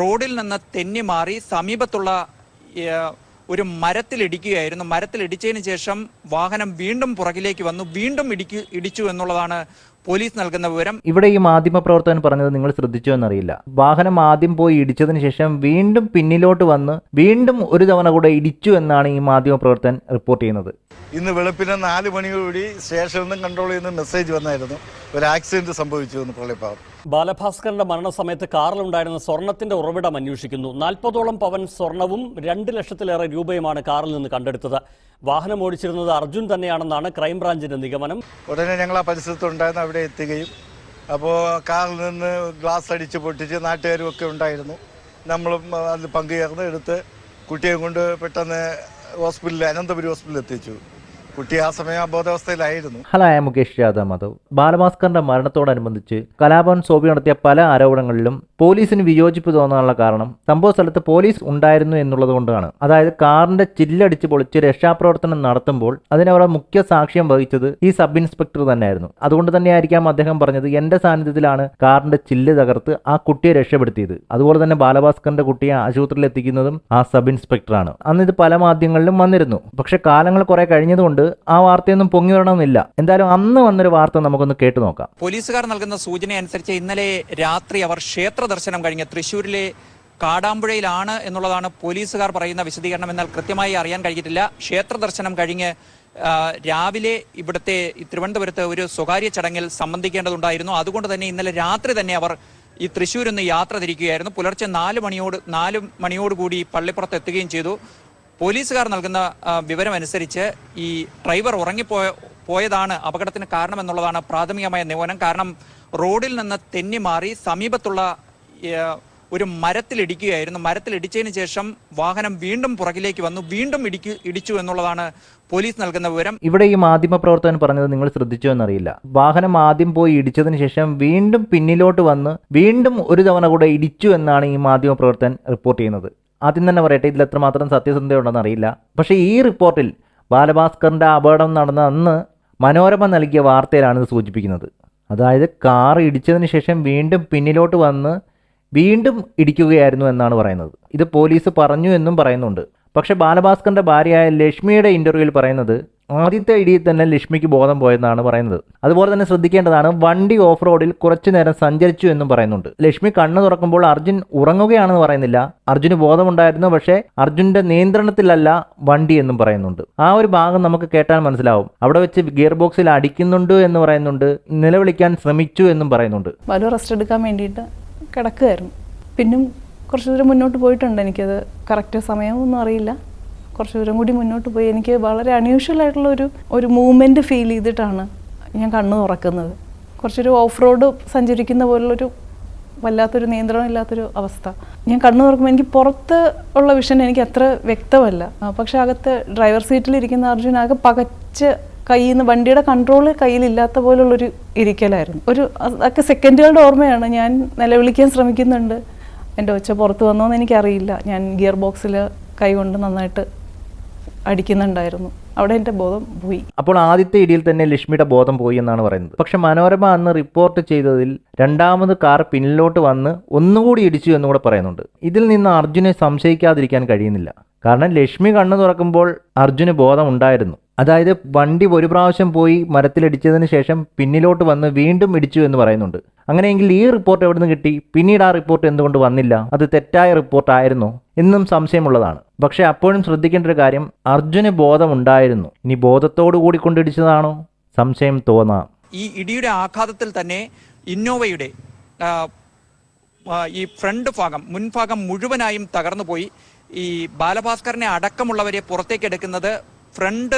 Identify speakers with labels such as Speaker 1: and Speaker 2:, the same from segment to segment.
Speaker 1: റോഡിൽ നിന്ന് തെന്നി മാറി സമീപത്തുള്ള ഒരു മരത്തിലിടിക്കുകയായിരുന്നു മരത്തിലിടിച്ചതിന് ശേഷം വാഹനം വീണ്ടും പുറകിലേക്ക് വന്നു. വീണ്ടും ഇടിക്കു ഇടിച്ചു എന്നുള്ളതാണ് പോലീസ് നൽകുന്ന വിവരം
Speaker 2: ഇവിടെ ഈ മാധ്യമ പ്രവർത്തകൻ പറഞ്ഞത് നിങ്ങൾ ശ്രദ്ധിച്ചോ എന്നറിയില്ല. വാഹനം ആദ്യം പോയി ഇടിച്ചതിന് ശേഷം വീണ്ടും പിന്നിലോട്ട് വന്ന് വീണ്ടും ഒരു തവണ കൂടെ ഇടിച്ചു എന്നാണ് ഈ മാധ്യമ പ്രവർത്തകൻ റിപ്പോർട്ട് ചെയ്യുന്നത്.
Speaker 3: ഇന്ന് വെളുപ്പിന് നാല് മണിയോടി സ്റ്റേഷനിൽ നിന്നും കൺട്രോൾ ചെയ്യുന്ന മെസ്സേജ് വന്നായിരുന്നു. ഒരു ആക്സിഡന്റ് സംഭവിച്ചു എന്ന് പള്ളിപ്പാവം
Speaker 4: ബാലഭാസ്കറിന്റെ മരണസമയത്ത് കാറിലുണ്ടായിരുന്ന സ്വർണത്തിന്റെ ഉറവിടം അന്വേഷിക്കുന്നു. നാൽപ്പതോളം പവൻ സ്വർണവും രണ്ട് ലക്ഷത്തിലേറെ രൂപയുമാണ് കാറിൽ നിന്ന് കണ്ടെടുത്തത്. വാഹനം ഓടിച്ചിരുന്നത് അർജുൻ തന്നെയാണെന്നാണ് ക്രൈംബ്രാഞ്ചിന്റെ നിഗമനം.
Speaker 3: ഉടനെ ഞങ്ങൾ ആ പരിസരത്തുണ്ടായിരുന്നു അവിടെ എത്തുകയും അപ്പോൾ കാറിൽ നിന്ന് ഗ്ലാസ് അടിച്ച് പൊട്ടിച്ച് നാട്ടുകാരും ഒക്കെ ഉണ്ടായിരുന്നു. നമ്മളും അതിൽ പങ്കുചേർന്ന് എടുത്ത് കുട്ടിയെ കൊണ്ട് പെട്ടെന്ന് ഹോസ്പിറ്റലിൽ അനന്തപുരി ഹോസ്പിറ്റലിൽ എത്തിച്ചു. കുട്ടി ആ സമയം അബോധാവസ്ഥയിലായിരുന്നു.
Speaker 2: ഹലോ ആയ മുകേഷ് യാദവ് മാധവ്. ബാലഭാസ്കറിന്റെ മരണത്തോടനുബന്ധിച്ച് കലാഭവൻ സോബി നടത്തിയ പല ആരോപണങ്ങളിലും പോലീസിന് വിയോജിപ്പ് തോന്നാനുള്ള കാരണം സംഭവ സ്ഥലത്ത് പോലീസ് ഉണ്ടായിരുന്നു എന്നുള്ളത് കൊണ്ടാണ്. അതായത് കാറിന്റെ ചില്ലടിച്ച് പൊളിച്ച് രക്ഷാപ്രവർത്തനം നടത്തുമ്പോൾ അതിനവിടെ മുഖ്യ സാക്ഷ്യം വഹിച്ചത് ഈ സബ് ഇൻസ്പെക്ടർ തന്നെയായിരുന്നു. അതുകൊണ്ട് തന്നെയായിരിക്കാം അദ്ദേഹം പറഞ്ഞത് എന്റെ സാന്നിധ്യത്തിലാണ് കാറിന്റെ ചില്ല് തകർത്ത് ആ കുട്ടിയെ രക്ഷപ്പെടുത്തിയത്. അതുപോലെ തന്നെ ബാലഭാസ്കറിന്റെ കുട്ടിയെ ആശുപത്രിയിൽ എത്തിക്കുന്നതും ആ സബ് ഇൻസ്പെക്ടറാണ്. അന്ന് ഇത് പല മാധ്യമങ്ങളിലും വന്നിരുന്നു. പക്ഷെ കാലങ്ങൾ കുറെ കഴിഞ്ഞതുകൊണ്ട് ആ വാർത്തയൊന്നും പൊങ്ങി വരണമെന്നില്ല. എന്തായാലും അന്ന് വന്നൊരു വാർത്ത നമുക്കൊന്ന് കേട്ടു നോക്കാം.
Speaker 1: പോലീസുകാർ നൽകുന്ന സൂചന അനുസരിച്ച് ഇന്നലെ രാത്രി അവർ ക്ഷേത്ര ദർശനം കഴിഞ്ഞ് തൃശ്ശൂരിലെ കാടാമ്പുഴയിലാണ് എന്നുള്ളതാണ് പോലീസുകാർ പറയുന്ന വിശദീകരണം. എന്നാൽ കൃത്യമായി അറിയാൻ കഴിഞ്ഞിട്ടില്ല. ക്ഷേത്ര ദർശനം കഴിഞ്ഞ് രാവിലെ ഇവിടുത്തെ തിരുവനന്തപുരത്ത് ഒരു സ്വകാര്യ ചടങ്ങിൽ സംബന്ധിക്കേണ്ടതുണ്ടായിരുന്നു. അതുകൊണ്ട് തന്നെ ഇന്നലെ രാത്രി തന്നെ അവർ ഈ തൃശ്ശൂരിൽ നിന്ന് യാത്ര തിരിക്കുകയായിരുന്നു. പുലർച്ചെ നാല് മണിയോട് നാല് മണിയോടുകൂടി പള്ളിപ്പുറത്ത് എത്തുകയും ചെയ്തു. പോലീസുകാർ നൽകുന്ന വിവരമനുസരിച്ച് ഈ ഡ്രൈവർ ഉറങ്ങിപ്പോയ പോയതാണ് അപകടത്തിന് കാരണമെന്നുള്ളതാണ് പ്രാഥമികമായ നിഗമനം. കാരണം റോഡിൽ നിന്ന് തെന്നി മാറി സമീപത്തുള്ള ഒരു മരത്തിലിടിക്കുകയായിരുന്നു മരത്തിലിടിച്ചതിന് ശേഷം വാഹനം വീണ്ടും പുറകിലേക്ക് വന്നു. വീണ്ടും ഇടിക്കു ഇടിച്ചു എന്നുള്ളതാണ് പോലീസ് നൽകുന്ന വിവരം.
Speaker 2: ഇവിടെ ഈ മാധ്യമ പ്രവർത്തകൻ പറഞ്ഞത് നിങ്ങൾ ശ്രദ്ധിച്ചോ എന്നറിയില്ല. വാഹനം ആദ്യം പോയി ഇടിച്ചതിന് ശേഷം വീണ്ടും പിന്നിലോട്ട് വന്ന് വീണ്ടും ഒരു തവണ കൂടെ ഇടിച്ചു എന്നാണ് ഈ മാധ്യമ പ്രവർത്തകൻ റിപ്പോർട്ട് ചെയ്യുന്നത്. ആദ്യം തന്നെ പറയട്ടെ ഇതിൽ എത്രമാത്രം സത്യസന്ധതയുണ്ടെന്ന് അറിയില്ല. പക്ഷേ ഈ റിപ്പോർട്ടിൽ ബാലഭാസ്കറിന്റെ അപകടം നടന്ന അന്ന് മനോരമ നൽകിയ വാർത്തയിലാണ് ഇത് സൂചിപ്പിക്കുന്നത്. അതായത് കാർ ഇടിച്ചതിന് ശേഷം വീണ്ടും പിന്നിലോട്ട് വന്ന് വീണ്ടും ഇടിക്കുകയായിരുന്നു എന്നാണ് പറയുന്നത്. ഇത് പോലീസ് പറഞ്ഞു എന്നും പറയുന്നുണ്ട്. പക്ഷേ ബാലഭാസ്കറിന്റെ ഭാര്യയായ ലക്ഷ്മിയുടെ ഇന്റർവ്യൂവിൽ പറയുന്നത് ആദ്യത്തെ ഇടിയിൽ തന്നെ ലക്ഷ്മിക്ക് ബോധം പോയെന്നാണ് പറയുന്നത്. അതുപോലെ തന്നെ ശ്രദ്ധിക്കേണ്ടതാണ് വണ്ടി ഓഫ് റോഡിൽ കുറച്ചു നേരം സഞ്ചരിച്ചു എന്നും പറയുന്നുണ്ട്. ലക്ഷ്മി കണ്ണു തുറക്കുമ്പോൾ അർജുൻ ഉറങ്ങുകയാണെന്ന് പറയുന്നില്ല. അർജുന് ബോധമുണ്ടായിരുന്നു പക്ഷേ അർജുന്റെ നിയന്ത്രണത്തിലല്ല വണ്ടി എന്നും പറയുന്നുണ്ട്. ആ ഒരു ഭാഗം നമുക്ക് കേട്ടാൽ മനസ്സിലാവും. അവിടെ വെച്ച് ഗിയർ ബോക്സിൽ അടിക്കുന്നുണ്ട് എന്ന് പറയുന്നുണ്ട്. നിലവിളിക്കാൻ ശ്രമിച്ചു എന്നും പറയുന്നുണ്ട്.
Speaker 5: ബാലു റെസ്റ്റ് എടുക്കാൻ വേണ്ടിയിട്ട് കിടക്കുകയായിരുന്നു. പിന്നും കുറച്ച് ദൂരം മുന്നോട്ട് പോയിട്ടുണ്ട്. എനിക്കത് കറക്റ്റ് സമയമൊന്നും അറിയില്ല. കുറച്ച് ദൂരം കൂടി മുന്നോട്ട് പോയി. എനിക്ക് വളരെ അൺയൂഷ്വൽ ആയിട്ടുള്ള ഒരു ഒരു മൂവ്മെന്റ് ഫീൽ ചെയ്തിട്ടാണ് ഞാൻ കണ്ണു തുറക്കുന്നത്. കുറച്ചൊരു ഓഫ് റോഡ് സഞ്ചരിക്കുന്ന പോലുള്ളൊരു വല്ലാത്തൊരു നിയന്ത്രണം ഇല്ലാത്തൊരു അവസ്ഥ. ഞാൻ കണ്ണു തുറക്കുമ്പോൾ എനിക്ക് പുറത്ത് ഉള്ള വിഷൻ എനിക്ക് അത്ര വ്യക്തമല്ല. പക്ഷെ അകത്ത് ഡ്രൈവർ സീറ്റിലിരിക്കുന്ന അർജുൻ ആകെ പകച്ച് കയ്യിൽ നിന്ന് വണ്ടിയുടെ കൺട്രോൾ കയ്യിലില്ലാത്ത പോലുള്ളൊരു ഇരിക്കലായിരുന്നു. ഒരു അതൊക്കെ സെക്കൻഡുകളുടെ ഓർമ്മയാണ്. ഞാൻ നിലവിളിക്കാൻ ശ്രമിക്കുന്നുണ്ട്. എന്റെ ഒച്ച പുറത്ത് വന്നോ വന്നോന്ന് എനിക്കറിയില്ല. ഞാൻ ഗിയർ ബോക്സിൽ കൈ കൊണ്ട് നന്നായിട്ട് അടിക്കുന്നുണ്ടായിരുന്നു. അവിടെ എന്റെ ബോധം പോയി.
Speaker 2: അപ്പോൾ ആദ്യത്തെ ഇടിയിൽ തന്നെ ലക്ഷ്മിയുടെ ബോധം പോയി എന്നാണ് പറയുന്നത്. പക്ഷെ മനോരമ അന്ന് റിപ്പോർട്ട് ചെയ്തതിൽ രണ്ടാമത് കാർ പിന്നിലോട്ട് വന്ന് ഒന്നുകൂടി ഇടിച്ചു എന്നുകൂടെ പറയുന്നുണ്ട്. ഇതിൽ നിന്ന് അർജുനെ സംശയിക്കാതിരിക്കാൻ കഴിയുന്നില്ല. കാരണം ലക്ഷ്മി കണ്ണു തുറക്കുമ്പോൾ അർജുന് ബോധം ഉണ്ടായിരുന്നു അതായത് വണ്ടി ഒരു പ്രാവശ്യം പോയി മരത്തിലിടിച്ചതിന് ശേഷം പിന്നിലോട്ട് വന്ന് വീണ്ടും ഇടിച്ചു എന്ന് പറയുന്നുണ്ട്. അങ്ങനെയെങ്കിൽ ഈ റിപ്പോർട്ട് എവിടെ നിന്ന് കിട്ടി? പിന്നീട് ആ റിപ്പോർട്ട് എന്തുകൊണ്ട് വന്നില്ല? അത് തെറ്റായ റിപ്പോർട്ടായിരുന്നു എന്നും സംശയമുള്ളതാണ്. പക്ഷേ അപ്പോഴും ശ്രദ്ധിക്കേണ്ട ഒരു കാര്യം അർജുന് ബോധമുണ്ടായിരുന്നു. ഇനി ബോധത്തോടു കൂടി കൊണ്ടിടിച്ചതാണോ? സംശയം തോന്നാം.
Speaker 1: ഈ ഇടിയുടെ ആഘാതത്തിൽ തന്നെ ഇന്നോവയുടെ ഈ ഫ്രണ്ട് ഭാഗം മുൻഭാഗം മുഴുവനായും തകർന്നു പോയി ഈ ബാലഭാസ്കറിനെ അടക്കമുള്ളവരെ പുറത്തേക്ക് എടുക്കുന്നത് ഫ്രണ്ട്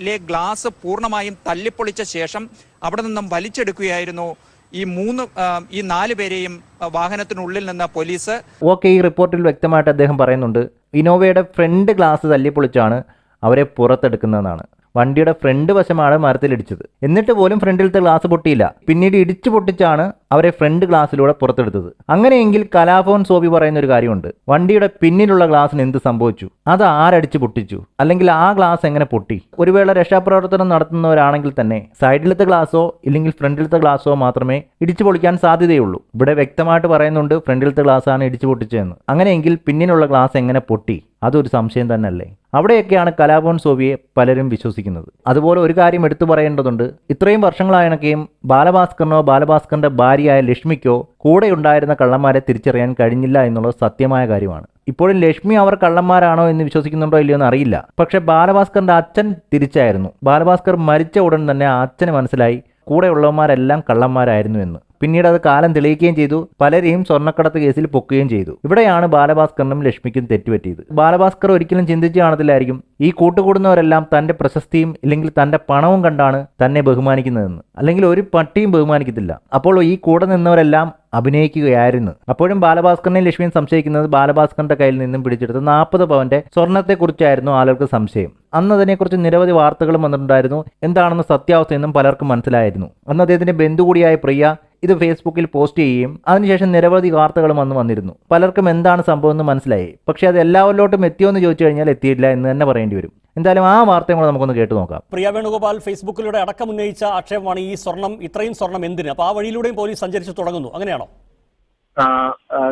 Speaker 1: ലെ ഗ്ലാസ് പൂർണമായും തല്ലിപ്പൊളിച്ച ശേഷം അവിടെ നിന്നും വലിച്ചെടുക്കുകയായിരുന്നു ഈ മൂന്ന് ഈ നാല് പേരെയും വാഹനത്തിനുള്ളിൽ നിന്ന് പോലീസ്
Speaker 2: ഓക്കെ ഈ റിപ്പോർട്ടിൽ വ്യക്തമായിട്ട് അദ്ദേഹം പറയുന്നുണ്ട് ഇനോവയുടെ ഫ്രണ്ട് ഗ്ലാസ് തല്ലിപ്പൊളിച്ചാണ് അവരെ പുറത്തെടുക്കുന്നതെന്നാണ്. വണ്ടിയുടെ ഫ്രണ്ട് വശമാണ് മരത്തിലിടിച്ചത് എന്നിട്ട് പോലും ഫ്രണ്ടിലത്തെ ഗ്ലാസ് പൊട്ടിയില്ല. പിന്നീട് ഇടിച്ചു പൊട്ടിച്ചാണ് അവരെ ഫ്രണ്ട് ഗ്ലാസ്സിലൂടെ പുറത്തെടുത്തത്. അങ്ങനെയെങ്കിൽ കലാഭവൻ സോബി പറയുന്ന ഒരു കാര്യമുണ്ട്. വണ്ടിയുടെ പിന്നിലുള്ള ഗ്ലാസ്സിന് എന്ത് സംഭവിച്ചു? അത് ആരടിച്ചു പൊട്ടിച്ചു? അല്ലെങ്കിൽ ആ ഗ്ലാസ് എങ്ങനെ പൊട്ടി? ഒരു വേള രക്ഷാപ്രവർത്തനം നടത്തുന്നവരാണെങ്കിൽ തന്നെ സൈഡിലത്തെ ഗ്ലാസോ ഇല്ലെങ്കിൽ ഫ്രണ്ടിലത്തെ ഗ്ലാസോ മാത്രമേ ഇടിച്ചു പൊളിക്കാൻ സാധ്യതയുള്ളൂ. ഇവിടെ വ്യക്തമായിട്ട് പറയുന്നുണ്ട് ഫ്രണ്ടിലത്തെ ഗ്ലാസ് ആണ് ഇടിച്ചു പൊട്ടിച്ചതെന്ന്. അങ്ങനെയെങ്കിൽ പിന്നിലുള്ള ഗ്ലാസ് എങ്ങനെ പൊട്ടി? അതൊരു സംശയം തന്നെയല്ലേ? അവിടെയൊക്കെയാണ് കലാഭവൻ സോബിയെ പലരും വിശ്വസിക്കുന്നത്. അതുപോലെ ഒരു കാര്യം എടുത്തു പറയേണ്ടതുണ്ട്. ഇത്രയും വർഷങ്ങളായണക്കെയും ബാലഭാസ്കറിനോ ബാലഭാസ്കറിന്റെ ഭാര്യയായ ലക്ഷ്മിക്കോ കൂടെ ഉണ്ടായിരുന്ന കള്ളന്മാരെ തിരിച്ചറിയാൻ കഴിഞ്ഞില്ല എന്നുള്ളത് സത്യമായ കാര്യമാണ്. ഇപ്പോഴും ലക്ഷ്മി അവർ കള്ളന്മാരാണോ എന്ന് വിശ്വസിക്കുന്നുണ്ടോ ഇല്ലയോ എന്ന് അറിയില്ല. പക്ഷെ ബാലഭാസ്കറിന്റെ അച്ഛൻ തിരിച്ചായിരുന്നു. ബാലഭാസ്കർ മരിച്ച ഉടൻ തന്നെ അച്ഛന് മനസ്സിലായി കൂടെയുള്ളവന്മാരെല്ലാം കള്ളന്മാരായിരുന്നു എന്ന്. പിന്നീട് അത് കാലം തെളിയിക്കുകയും ചെയ്തു. പലരെയും സ്വർണക്കടത്ത് കേസിൽ പൊക്കുകയും ചെയ്തു. ഇവിടെയാണ് ബാലഭാസ്കറിനും ലക്ഷ്മിക്കും തെറ്റുപറ്റിയത്. ബാലഭാസ്കർ ഒരിക്കലും ചിന്തിച്ചു കാണത്തില്ലായിരിക്കും. ഈ കൂട്ടുകൂടുന്നവരെല്ലാം തന്റെ പ്രശസ്തിയും ഇല്ലെങ്കിൽ തന്റെ പണവും കണ്ടാണ് തന്നെ ബഹുമാനിക്കുന്നതെന്ന്. അല്ലെങ്കിൽ ഒരു പട്ടിയും ബഹുമാനിക്കത്തില്ല. അപ്പോൾ ഈ കൂടെ നിന്നവരെല്ലാം അഭിനയിക്കുകയായിരുന്നു. അപ്പോഴും ബാലഭാസ്കറിനെയും ലക്ഷ്മിയും സംശയിക്കുന്നത് ബാലഭാസ്കറിന്റെ കയ്യിൽ നിന്നും പിടിച്ചെടുത്ത നാൽപ്പത് പവന്റെ സ്വർണത്തെക്കുറിച്ചായിരുന്നു ആളുകൾക്ക് സംശയം. അന്ന് അതിനെക്കുറിച്ച് നിരവധി വാർത്തകളും വന്നിട്ടുണ്ടായിരുന്നു. എന്താണെന്ന് സത്യാവസ്ഥയെന്നും പലർക്കും മനസ്സിലായിരുന്നു. അന്ന് അദ്ദേഹത്തിന്റെ ബന്ധു കൂടിയായ പ്രിയ ഇത് ഫേസ്ബുക്കിൽ പോസ്റ്റ് ചെയ്യുകയും അതിനുശേഷം നിരവധി വാർത്തകളും അന്ന് വന്നിരുന്നു. പലർക്കും എന്താണ് സംഭവം എന്ന് മനസ്സിലായി. പക്ഷേ അത് എല്ലാവരിലോട്ടും എത്തിയോ എന്ന് ചോദിച്ചു കഴിഞ്ഞാൽ എത്തിയില്ല എന്ന് തന്നെ പറയേണ്ടി വരും. എന്തായാലും ആ വാർത്തയും കൂടെ നമുക്കൊന്ന് കേട്ടു നോക്കാം.
Speaker 4: പ്രിയ വേണുഗോപാൽ ഫേസ്ബുക്കിലൂടെ അടക്കം ഉന്നയിച്ച ആക്ഷേപമാണ് ഈ സ്വർണം ഇത്രയും സ്വർണം എന്തിന്? അപ്പോൾ ആ വഴിയിലൂടെയും പോലീസ് സഞ്ചരിച്ചു തുടങ്ങുന്നു. അങ്ങനെയാണോ?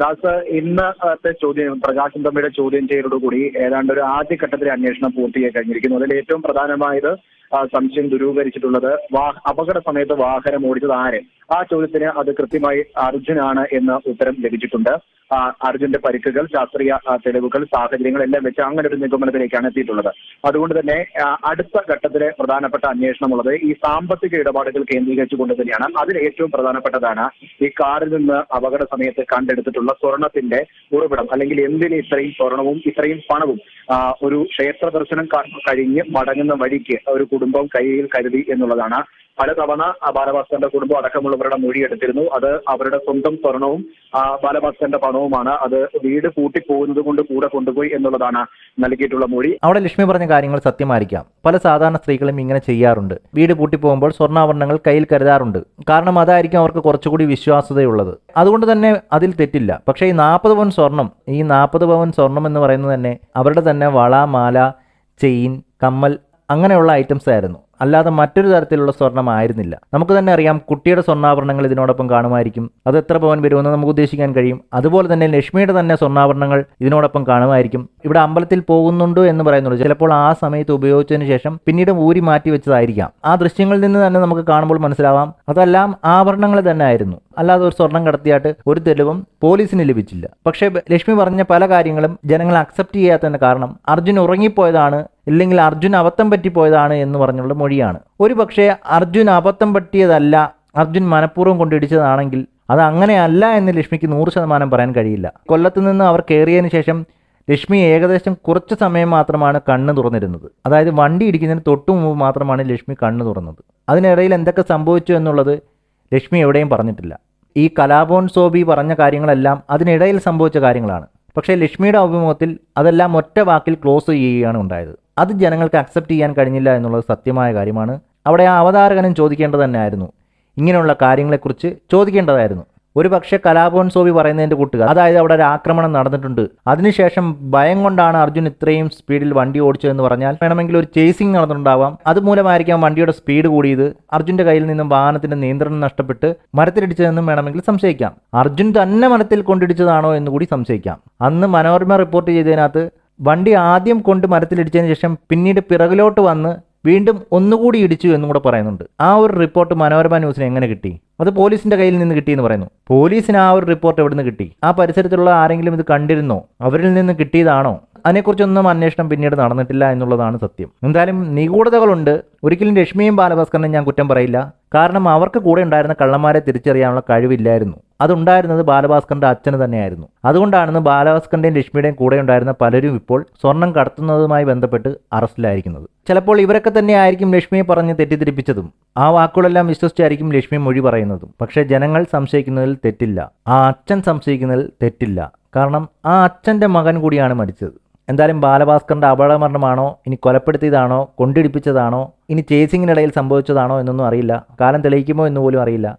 Speaker 6: ദാസ് ഇന്നത്തെ ചോദ്യം പ്രകാശൻ തമ്മിയുടെ ചോദ്യം ചെയ്യലോടുകൂടി ഏതാണ്ട് ഒരു ആദ്യഘട്ടത്തിലെ അന്വേഷണം പൂർത്തിയായി കഴിഞ്ഞിരിക്കുന്നു. അതിൽ ഏറ്റവും പ്രധാനമായത് സംശയം ദുരൂകരിച്ചിട്ടുള്ളത് അപകട സമയത്ത് വാഹനം ഓടിച്ചത് ആര്? ആ ചോദ്യത്തിന് അത് കൃത്യമായി അർജുനാണ് എന്ന് ഉത്തരം ലഭിച്ചിട്ടുണ്ട്. അർജുന്റെ പരിക്കുകൾ ശാസ്ത്രീയ തെളിവുകൾ സാഹചര്യങ്ങൾ എല്ലാം വെച്ച് അങ്ങനെ ഒരു നിഗമനത്തിലേക്കാണ് എത്തിയിട്ടുള്ളത്. അതുകൊണ്ട് തന്നെ അടുത്ത ഘട്ടത്തിലെ പ്രധാനപ്പെട്ട അന്വേഷണമുള്ളത് ഈ സാമ്പത്തിക ഇടപാടുകൾ കേന്ദ്രീകരിച്ചുകൊണ്ട് തന്നെയാണ്. അതിൽ ഏറ്റവും പ്രധാനപ്പെട്ടതാണ് ഈ കാറിൽ നിന്ന് അപകട സമയത്ത് കണ്ടെടുത്തിട്ടുള്ള സ്വർണത്തിന്റെ ഉറവിടം അല്ലെങ്കിൽ എന്തിന് ഇത്രയും സ്വർണവും ഇത്രയും പണവും ഒരു ക്ഷേത്ര ദർശനം കഴിഞ്ഞ് മടങ്ങുന്ന വഴിക്ക് ഒരു കുടുംബം കയ്യിൽ കരുതി എന്നുള്ളതാണ്. പലതവണ ബാലഭാസ്കറിന്റെ കുടുംബം അടക്കമുള്ളവരുടെ മൊഴിയെടുത്തിരുന്നു. അത് അവരുടെ സ്വന്തം സ്വർണവും ബാലഭാസ്കറിന്റെ പണവുമാണ് അത് വീട് പൂട്ടിപ്പോകുന്നത് കൊണ്ട് കൂടെ കൊണ്ടുപോയി എന്നുള്ളതാണ് നൽകിയിട്ടുള്ള മൊഴി.
Speaker 2: അവിടെ ലക്ഷ്മി പറഞ്ഞ കാര്യങ്ങൾ സത്യമായിരിക്കാം. പല സാധാരണ സ്ത്രീകളും ഇങ്ങനെ ചെയ്യാറുണ്ട്. വീട് പൂട്ടിപ്പോകുമ്പോൾ സ്വർണാഭരണങ്ങൾ കയ്യിൽ കരുതാറുണ്ട്. കാരണം അതായിരിക്കും അവർക്ക് കുറച്ചുകൂടി വിശ്വാസതയുള്ളത് അതുകൊണ്ട് തന്നെ അതിൽ തെറ്റില്ല. പക്ഷേ ഈ നാൽപ്പത് പവൻ സ്വർണം ഈ നാൽപ്പത് പവൻ സ്വർണം എന്ന് പറയുന്നത് തന്നെ അവരുടെ തന്നെ വള മാല ചെയിൻ കമ്മൽ അങ്ങനെയുള്ള ഐറ്റംസ് ആയിരുന്നു. അല്ലാതെ മറ്റൊരു തരത്തിലുള്ള സ്വർണമായിരുന്നില്ല നമുക്ക് തന്നെ അറിയാം കുട്ടിയുടെ സ്വർണാഭരണങ്ങൾ ഇതിനോടൊപ്പം കാണുമായിരിക്കും. അത് എത്ര പവൻ വരുമെന്ന് നമുക്ക് ഉദ്ദേശിക്കാൻ കഴിയും. അതുപോലെ തന്നെ ലക്ഷ്മിയുടെ തന്നെ സ്വർണാഭരണങ്ങൾ ഇതിനോടൊപ്പം കാണുമായിരിക്കും. ഇവിടെ അമ്പലത്തിൽ പോകുന്നുണ്ടോ എന്ന് പറയുന്നുള്ളൂ. ചിലപ്പോൾ ആ സമയത്ത് ഉപയോഗിച്ചതിന് ശേഷം പിന്നീട് ഊരി മാറ്റി വെച്ചതായിരിക്കാം. ആ ദൃശ്യങ്ങളിൽ നിന്ന് തന്നെ നമുക്ക് കാണുമ്പോൾ മനസ്സിലാവാം. അതെല്ലാം ആഭരണങ്ങൾ തന്നെ ആയിരുന്നു അല്ലാതെ ഒരു സ്വർണം കടത്തിയായിട്ട് ഒരു തെളിവും പോലീസിന് ലഭിച്ചില്ല. പക്ഷേ ലക്ഷ്മി പറഞ്ഞ പല കാര്യങ്ങളും ജനങ്ങൾ അക്സെപ്റ്റ് ചെയ്യാത്തതിന് കാരണം അർജുൻ ഉറങ്ങിപ്പോയതാണ് ഇല്ലെങ്കിൽ അർജുൻ അബദ്ധം പറ്റിപ്പോയതാണ് എന്ന് പറഞ്ഞുള്ള മൊഴിയാണ്. ഒരു പക്ഷേ അർജുൻ അബദ്ധം പറ്റിയതല്ല അർജുൻ മനഃപൂർവം കൊണ്ടിടിച്ചതാണെങ്കിൽ അത് അങ്ങനെയല്ല എന്ന് ലക്ഷ്മിക്ക് നൂറ് ശതമാനം പറയാൻ കഴിയില്ല. കൊല്ലത്ത് നിന്ന് അവർ കയറിയതിന് ശേഷം ലക്ഷ്മി ഏകദേശം കുറച്ച് സമയം മാത്രമാണ് കണ്ണ് തുറന്നിരുന്നത്. അതായത് വണ്ടി ഇടിക്കുന്നതിന് തൊട്ടു മുമ്പ് മാത്രമാണ് ലക്ഷ്മി കണ്ണ് തുറന്നത്. അതിനിടയിൽ എന്തൊക്കെ സംഭവിച്ചു എന്നുള്ളത് ലക്ഷ്മി എവിടെയും പറഞ്ഞിട്ടില്ല. ഈ കലാഭവൻ സോബി പറഞ്ഞ കാര്യങ്ങളെല്ലാം അതിനിടയിൽ സംഭവിച്ച കാര്യങ്ങളാണ്. പക്ഷേ ലക്ഷ്മിയുടെ അഭിമുഖത്തിൽ അതെല്ലാം ഒറ്റ വാക്കിൽ ക്ലോസ് ചെയ്യുകയാണ് ഉണ്ടായത്. അത് ജനങ്ങൾക്ക് അക്സെപ്റ്റ് ചെയ്യാൻ കഴിഞ്ഞില്ല എന്നുള്ളത് സത്യമായ കാര്യമാണ്. അവിടെ ആ അവതാരകനും ചോദിക്കേണ്ടത് തന്നെയായിരുന്നു. ഇങ്ങനെയുള്ള കാര്യങ്ങളെക്കുറിച്ച് ചോദിക്കേണ്ടതായിരുന്നു. ഒരു പക്ഷേ കലാഭവൻ സോബി പറയുന്നതിന്റെ കൂട്ടുകാർ. അതായത് അവിടെ ഒരു ആക്രമണം നടന്നിട്ടുണ്ട്. അതിനുശേഷം ഭയം കൊണ്ടാണ് അർജുൻ ഇത്രയും സ്പീഡിൽ വണ്ടി ഓടിച്ചതെന്ന് പറഞ്ഞാൽ വേണമെങ്കിൽ ഒരു ചേസിംഗ് നടന്നിട്ടുണ്ടാവാം. അതുമൂലമായിരിക്കാം വണ്ടിയുടെ സ്പീഡ് കൂടിയത്. അർജുന്റെ കയ്യിൽ നിന്നും വാഹനത്തിന്റെ നിയന്ത്രണം നഷ്ടപ്പെട്ട് മരത്തിലിടിച്ചതെന്നും വേണമെങ്കിൽ സംശയിക്കാം. അർജുൻ തന്നെ മരത്തിൽ കൊണ്ടിടിച്ചതാണോ എന്ന് കൂടി സംശയിക്കാം. അന്ന് മനോരമ റിപ്പോർട്ട് ചെയ്തതിനകത്ത് വണ്ടി ആദ്യം കൊണ്ട് മരത്തിലിടിച്ചതിന് ശേഷം പിന്നീട് പിറകിലോട്ട് വന്ന് വീണ്ടും ഒന്നുകൂടി ഇടിച്ചു എന്നും കൂടെ പറയുന്നുണ്ട്. ആ ഒരു റിപ്പോർട്ട് മനോരമ ന്യൂസിന് എങ്ങനെ കിട്ടി? അത് പോലീസിന്റെ കയ്യിൽ നിന്ന് കിട്ടി എന്ന് പറയുന്നു. പോലീസിന് ആ ഒരു റിപ്പോർട്ട് എവിടെ നിന്ന് കിട്ടി? ആ പരിസരത്തുള്ള ആരെങ്കിലും ഇത് കണ്ടിരുന്നോ? അവരിൽ നിന്ന് കിട്ടിയതാണോ? അതിനെക്കുറിച്ചൊന്നും അന്വേഷണം പിന്നീട് നടന്നിട്ടില്ല എന്നുള്ളതാണ് സത്യം. എന്തായാലും നിഗൂഢതകളുണ്ട്. ഒരിക്കലും രശ്മിയും ബാലഭാസ്കറിനും ഞാൻ കുറ്റം പറയില്ല. കാരണം അവർക്ക് കൂടെ ഉണ്ടായിരുന്ന കള്ളന്മാരെ തിരിച്ചറിയാനുള്ള കഴിവില്ലായിരുന്നു. അതുണ്ടായിരുന്നത് ബാലഭാസ്കറിന്റെ അച്ഛന് തന്നെയായിരുന്നു. അതുകൊണ്ടാണെന്ന് ബാലഭാസ്കറിന്റെയും ലക്ഷ്മിയുടെയും കൂടെ ഉണ്ടായിരുന്ന പലരും ഇപ്പോൾ സ്വർണം കടത്തുന്നതുമായി ബന്ധപ്പെട്ട് അറസ്റ്റിലായിരിക്കുന്നത്. ചിലപ്പോൾ ഇവരൊക്കെ തന്നെ ആയിരിക്കും ലക്ഷ്മിയെ പറഞ്ഞ് തെറ്റിദ്ധരിപ്പിച്ചതും ആ വാക്കുകളെല്ലാം വിശ്വസിച്ചായിരിക്കും ലക്ഷ്മി മൊഴി പറയുന്നതും. പക്ഷേ ജനങ്ങൾ സംശയിക്കുന്നതിൽ തെറ്റില്ല. ആ അച്ഛൻ സംശയിക്കുന്നതിൽ തെറ്റില്ല. കാരണം ആ അച്ഛന്റെ മകൻ കൂടിയാണ് മരിച്ചത്. എന്തായാലും ബാലഭാസ്കറിന്റെ അപകടമരണമാണോ ഇനി കൊലപ്പെടുത്തിയതാണോ കൊണ്ടിടിപ്പിച്ചതാണോ ഇനി ചേസിങ്ങിനിടയിൽ സംഭവിച്ചതാണോ എന്നൊന്നും അറിയില്ല. കാലം തെളിയിക്കുമോ എന്ന് പോലും അറിയില്ല.